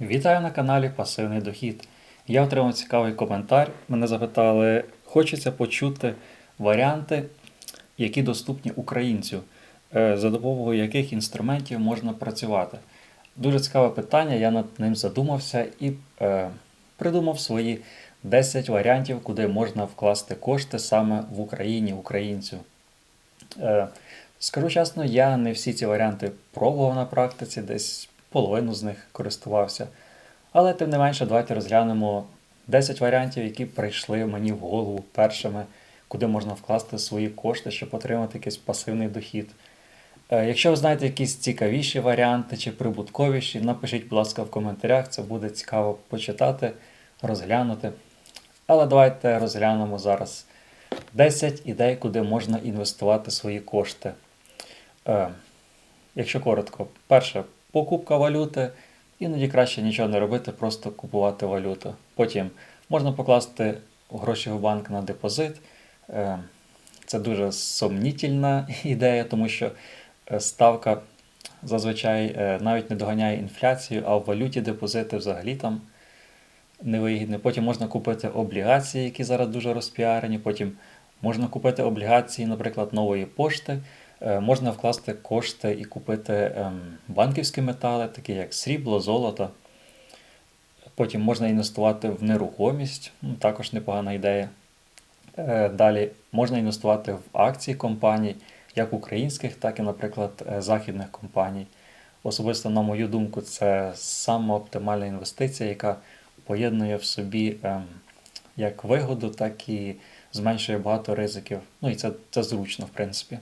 Вітаю на каналі Пасивний Дохід. Я отримав цікавий коментар. Мене запитали, хочеться почути варіанти, які доступні українцю, е, за допомогою яких інструментів можна працювати. Дуже цікаве питання, я над ним задумався і е, придумав свої 10 варіантів, куди можна вкласти кошти саме в Україні українцю. Е, Скажу чесно, я не всі ці варіанти пробував на практиці, десь половину з них користувався. Але тим не менше, давайте розглянемо 10 варіантів, які прийшли мені в голову першими, куди можна вкласти свої кошти, щоб отримати якийсь пасивний дохід. Е, Якщо ви знаєте якісь цікавіші варіанти чи прибутковіші, напишіть, будь ласка, в коментарях, це буде цікаво почитати, розглянути. Але давайте розглянемо зараз 10 ідей, куди можна інвестувати свої кошти. Е, Якщо коротко, перше покупка валюти. Іноді краще нічого не робити, просто купувати валюту. Потім можна покласти гроші в банк на депозит. Е, Це дуже сомнітельна ідея, тому що е, ставка зазвичай е, навіть не доганяє інфляцію, а в валюті депозити взагалі там невигідні. Потім можна купити облігації, які зараз дуже розпіарені. Потім можна купити облігації, наприклад, нової пошти. Е, Можна вкласти кошти і купити ем, банківські метали, такі як срібло, золото. Потім можна інвестувати в нерухомість, ну, також непогана ідея. Е, Далі можна інвестувати в акції компаній, як українських, так і, наприклад, е, західних компаній. Особисто, на мою думку, це сама оптимальна інвестиція, яка поєднує в собі ем, як вигоду, так і зменшує багато ризиків. Ну і це, це зручно, в принципі.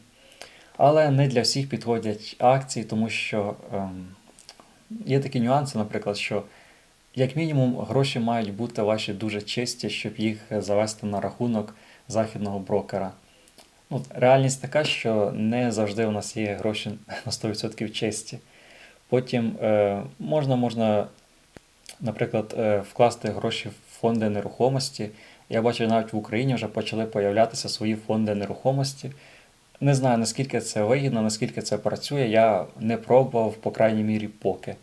Але не для всіх підходять акції, тому що ем, є такі нюанси, наприклад, що як мінімум гроші мають бути ваші дуже чисті, щоб їх завести на рахунок західного брокера. Ну, реальність така, що не завжди у нас є гроші на 100% чисті. Потім е, можна, можна, наприклад, е, вкласти гроші в фонди нерухомості. Я бачу, навіть в Україні вже почали появлятися свої фонди нерухомості. Не знаю, наскільки це вигідно, наскільки це працює. Я не пробував, по крайній мірі, поки.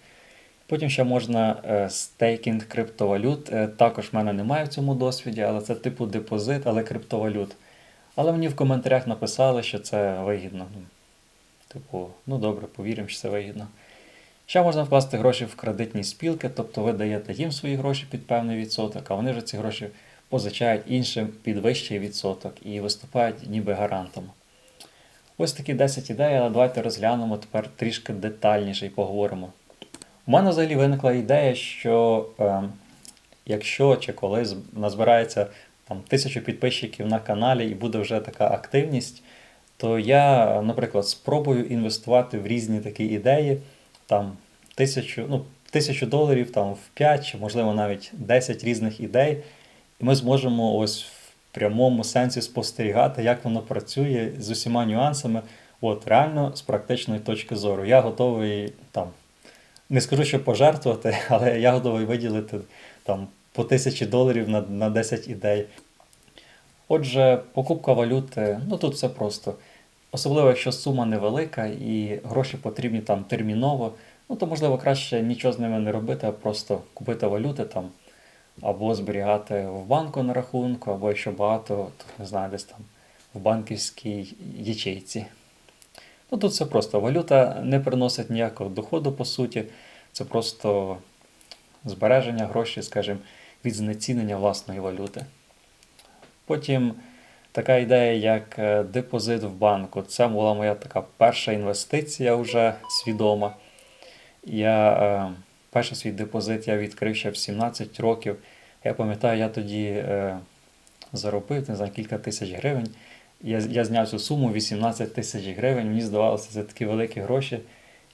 Потім ще можна е, стейкінг криптовалют. Е, Також в мене немає в цьому досвіді, але це типу депозит, але криптовалют. Але мені в коментарях написали, що це вигідно. Ну, Типу, ну добре, повіримо, що це вигідно. Ще можна вкласти гроші в кредитні спілки, тобто ви даєте їм свої гроші під певний відсоток, а вони вже ці гроші позичають іншим під вищий відсоток і виступають ніби гарантом. Ось такі 10 ідей, але давайте розглянемо тепер трішки детальніше і поговоримо. У мене взагалі виникла ідея, що е, якщо чи коли назбирається там, тисячу підписчиків на каналі і буде вже така активність, то я, наприклад, спробую інвестувати в різні такі ідеї, там тисячу, ну, тисячу доларів там, в 5 чи, можливо, навіть 10 різних ідей, і ми зможемо ось прямому сенсі спостерігати, як воно працює з усіма нюансами. От, реально з практичної точки зору. Я готовий там, не скажу, що пожертвувати, але я готовий виділити там по тисячі доларів на, на 10 ідей. Отже, покупка валюти, ну тут все просто. Особливо, якщо сума невелика і гроші потрібні там терміново, ну то можливо краще нічого з ними не робити, а просто купити валюти там, або зберігати в банку на рахунку, або якщо багато, то не знаю, десь там в банківській ячейці. Ну тут все просто. Валюта не приносить ніякого доходу, по суті. Це просто збереження грошей, скажімо, від знецінення власної валюти. Потім така ідея, як е, депозит в банку. Це була моя така перша інвестиція вже свідома. Я е, перший свій депозит я відкрив ще в 17 років. Я пам'ятаю, я тоді е, заробив не знаю, кілька тисяч гривень. Я, я зняв цю суму 18 тисяч гривень. Мені здавалося, це такі великі гроші.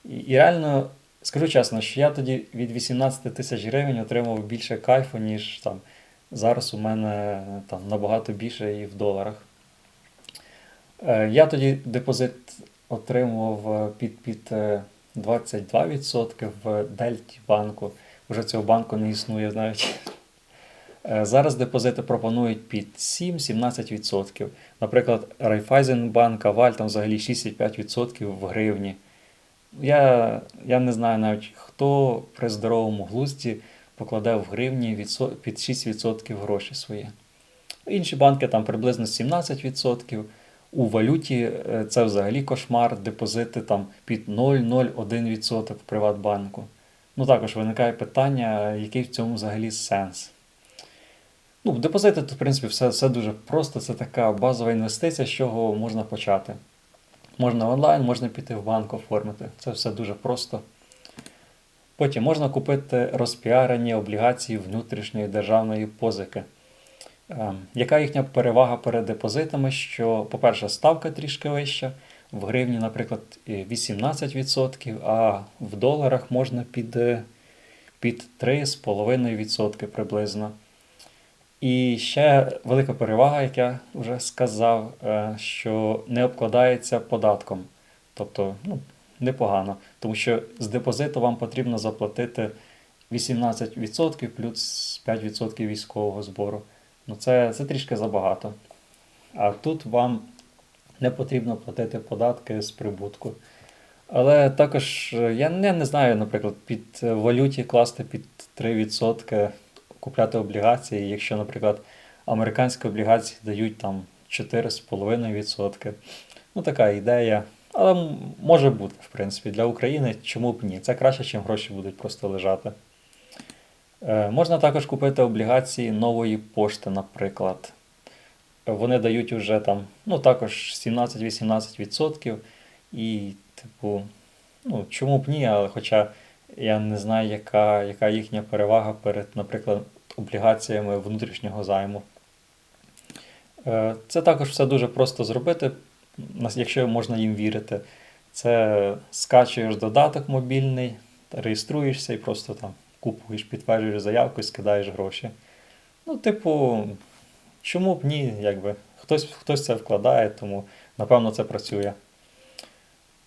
І, і реально, скажу чесно, що я тоді від 18 тисяч гривень отримав більше кайфу, ніж там зараз у мене там набагато більше і в доларах. Е, Я тоді депозит отримував е, під, під е, 22% в Дельті банку. Вже цього банку не існує навіть. Е, Зараз депозити пропонують під 7-17%. Наприклад, Райфайзенбанк, Аваль там взагалі 6,5% в гривні. Я, я не знаю навіть, хто при здоровому глузді покладе в гривні під 6% гроші свої. Інші банки там приблизно 17%. У валюті е, це взагалі кошмар, депозити там під 0,01% в Приватбанку. Ну також виникає питання, який в цьому взагалі сенс. Ну, депозити, то, в принципі, все, все дуже просто. Це така базова інвестиція, з чого можна почати. Можна онлайн, можна піти в банк оформити. Це все дуже просто. Потім можна купити розпіарені облігації внутрішньої державної позики. Ем, Яка їхня перевага перед депозитами? Що, по-перше, ставка трішки вища, в гривні, наприклад, 18%, а в доларах можна під, е, під 3,5% приблизно. І ще велика перевага, як я вже сказав, е, що не обкладається податком. Тобто, ну, непогано. Тому що з депозиту вам потрібно заплатити 18% плюс 5% військового збору. Ну, це, це трішки забагато. А тут вам не потрібно платити податки з прибутку. Але також е, я не, не знаю, наприклад, під е, валюті класти під 3% купляти облігації, якщо, наприклад, американські облігації дають там 4,5%. Ну, така ідея. Але може бути, в принципі, для України чому б ні? Це краще, ніж гроші будуть просто лежати. Е, Можна також купити облігації нової пошти, наприклад. Вони дають уже там, ну, також 17-18%. І, типу, ну, чому б ні, але хоча я не знаю, яка, яка їхня перевага перед, наприклад, облігаціями внутрішнього займу. Е, Це також все дуже просто зробити, якщо можна їм вірити. Це скачуєш додаток мобільний, реєструєшся і просто там купуєш, підтверджуєш заявку і скидаєш гроші. Ну, типу, чому б ні, якби. Хтось, хтось це вкладає, тому напевно це працює.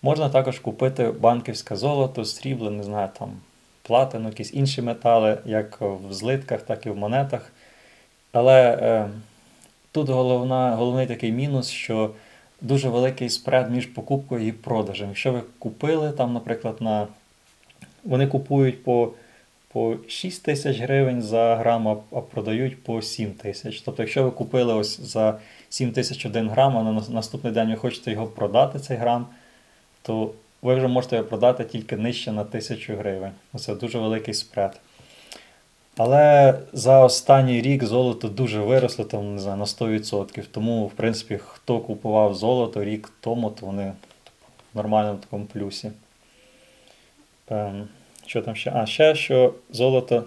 Можна також купити банківське золото, срібло, не знаю, там платину, якісь інші метали, як в злитках, так і в монетах. Але е, тут головна, головний такий мінус, що дуже великий спред між покупкою і продажем. Якщо ви купили там, наприклад, на вони купують по, по 6 тисяч гривень за грам, а- продають по 7 тисяч. Тобто, якщо ви купили ось за 7 тисяч 1 грам, а на наступний день ви хочете його продати, цей грам, то ви вже можете його продати тільки нижче на 1000 гривень. Це дуже великий спред. Але за останній рік золото дуже виросло, там, не знаю, на 100%. Тому, в принципі, хто купував золото рік тому, то вони в нормальному такому плюсі. Що там ще? А, ще що золото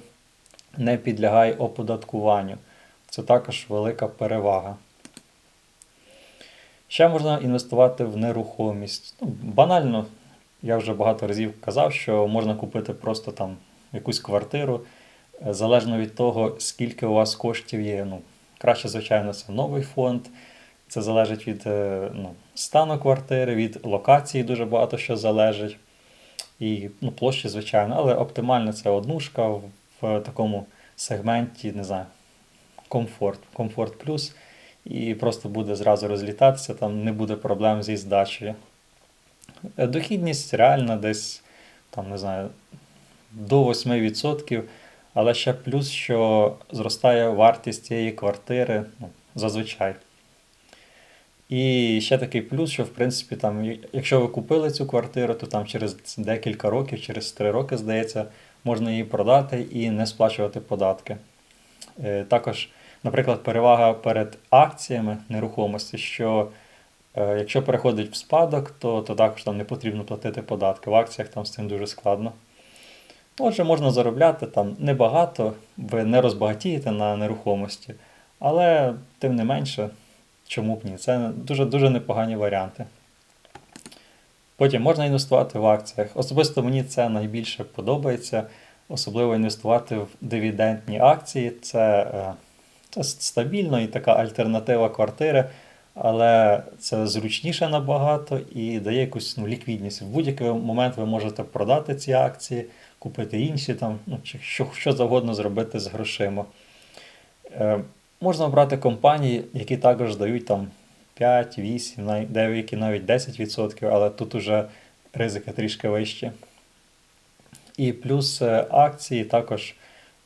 не підлягає оподаткуванню. Це також велика перевага. Ще можна інвестувати в нерухомість. Ну, банально, я вже багато разів казав, що можна купити просто там якусь квартиру, е, залежно від того, скільки у вас коштів є. Ну, краще, звичайно, це новий фонд. Це залежить від е, ну, стану квартири, від локації дуже багато що залежить. І ну, площі, звичайно, але оптимально це однушка в, такому сегменті, не знаю, комфорт, комфорт плюс. І просто буде зразу розлітатися, там не буде проблем зі здачею. Дохідність реальна десь, там, не знаю, до 8%, але ще плюс, що зростає вартість цієї квартири ну, зазвичай. І ще такий плюс, що в принципі, там, якщо ви купили цю квартиру, то там через декілька років, через 3 роки, здається, можна її продати і не сплачувати податки. Е, Також, наприклад, перевага перед акціями нерухомості, що е, якщо переходить в спадок, то, то також там не потрібно платити податки. В акціях там з цим дуже складно. Отже, можна заробляти там небагато, ви не розбагатієте на нерухомості, але тим не менше, чому б ні? Це дуже, дуже непогані варіанти. Потім можна інвестувати в акціях. Особисто мені це найбільше подобається, особливо інвестувати в дивідендні акції. Це, е, це стабільно і така альтернатива квартири, але це зручніше набагато і дає якусь ну, ліквідність. В будь-який момент ви можете продати ці акції, купити інші, там, ну, чи що, що завгодно зробити з грошима. Можна обрати компанії, які також дають там 5, 8, деякі навіть 10%, але тут уже ризики трішки вищі. І плюс е, акції також,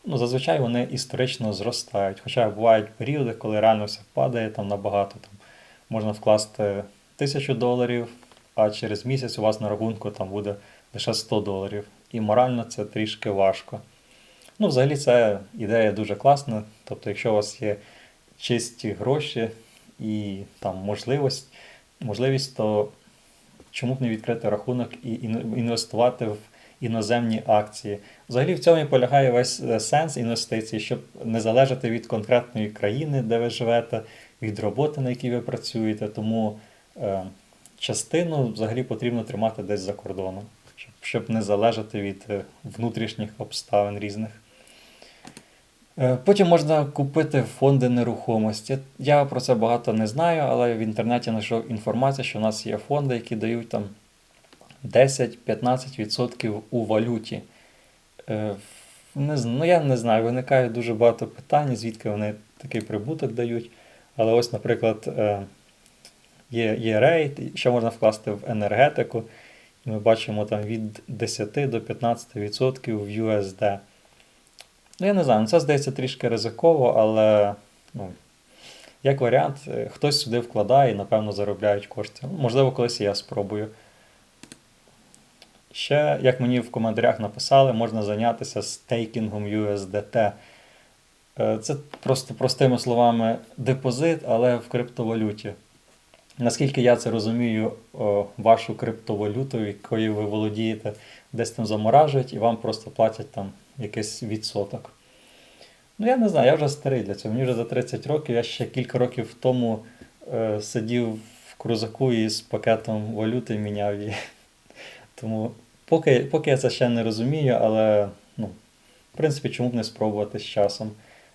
ну, зазвичай вони історично зростають. Хоча бувають періоди, коли реально все падає там набагато. Там, можна вкласти тисячу доларів, а через місяць у вас на рахунку там буде лише 100 доларів. І морально це трішки важко. Ну, взагалі, це ідея дуже класна. Тобто, якщо у вас є чисті гроші і там можливість, можливість, то чому б не відкрити рахунок і інвестувати в іноземні акції? Взагалі в цьому і полягає весь е, сенс інвестицій, щоб не залежати від конкретної країни, де ви живете, від роботи, на якій ви працюєте. Тому е, частину взагалі потрібно тримати десь за кордоном, щоб, щоб не залежати від е, внутрішніх обставин різних. Е, Потім можна купити фонди нерухомості. Я про це багато не знаю, але в інтернеті знайшов інформацію, що в нас є фонди, які дають там 10-15% у валюті. Е, Не, ну, я не знаю, виникає дуже багато питань, звідки вони такий прибуток дають. Але ось, наприклад, е, є, є рейд, що можна вкласти в енергетику. І ми бачимо там від 10 до 15% в USD. Ну, я не знаю, ну, це здається трішки ризиково, але ну, як варіант, е, хтось сюди вкладає і, напевно, заробляють кошти. Ну, Можливо, колись я спробую. Ще, як мені в коментарях написали, можна зайнятися стейкінгом USDT. Е, Це просто простими словами депозит, але в криптовалюті. Наскільки я це розумію, вашу криптовалюту, якою ви володієте, десь там заморажують і вам просто платять там якийсь відсоток. Ну, я не знаю, я вже старий для цього. Мені вже за 30 років, я ще кілька років тому е, сидів в крузаку і з пакетом валюти міняв її. Тому поки, поки я це ще не розумію, але ну, в принципі, чому б не спробувати з часом.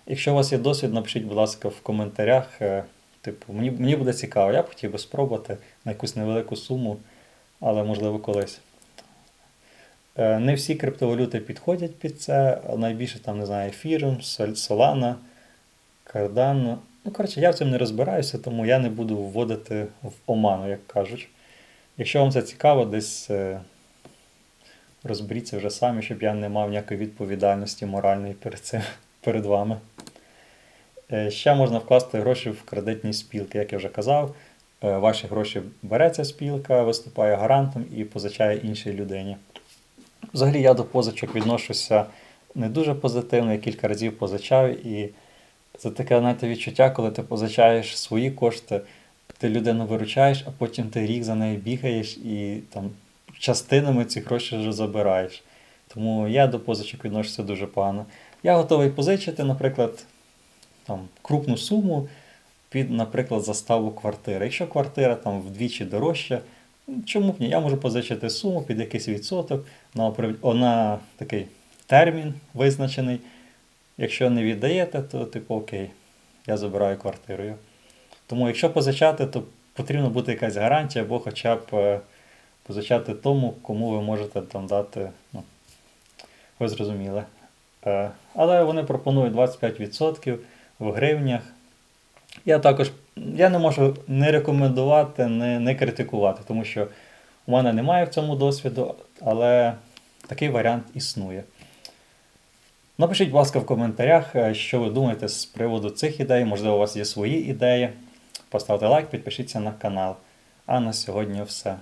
Якщо у вас є досвід, напишіть, будь ласка, в коментарях. е, Типу, мені, мені буде цікаво, я б хотів би спробувати на якусь невелику суму, але можливо колись. Е, Не всі криптовалюти підходять під це, найбільше там, не знаю, Ethereum, Solana, Cardano. Ну, коротше, я в цьому не розбираюся, тому я не буду вводити в оману, як кажуть. Якщо вам це цікаво, десь е, розберіться вже самі, щоб я не мав ніякої відповідальності моральної перед цим, перед вами. Е, Ще можна вкласти гроші в кредитні спілки, як я вже казав. Ваші гроші бере ця спілка, виступає гарантом і позичає іншій людині. Взагалі я до позичок відношуся не дуже позитивно, я кілька разів позичав, і це таке знаєте, відчуття, коли ти позичаєш свої кошти, ти людину виручаєш, а потім ти рік за нею бігаєш і там частинами ці гроші вже забираєш. Тому я до позичок відношуся дуже погано. Я готовий позичити, наприклад, там, крупну суму під, наприклад, заставу квартири. Якщо квартира там вдвічі дорожча, чому б ні? Я можу позичити суму під якийсь відсоток на, на такий термін визначений. Якщо не віддаєте, то типу окей, я забираю квартирою. Тому якщо позичати, то потрібно бути якась гарантія, або хоча б е, позичати тому, кому ви можете там дати. Ну, ви зрозуміли. Е, Але вони пропонують 25% в гривнях. Я також я не можу не рекомендувати, не, не критикувати, тому що у мене немає в цьому досвіду, але такий варіант існує. Напишіть, будь ласка, в коментарях, е, що ви думаєте з приводу цих ідей. Можливо, у вас є свої ідеї. Поставте лайк, підпишіться на канал. А на сьогодні все.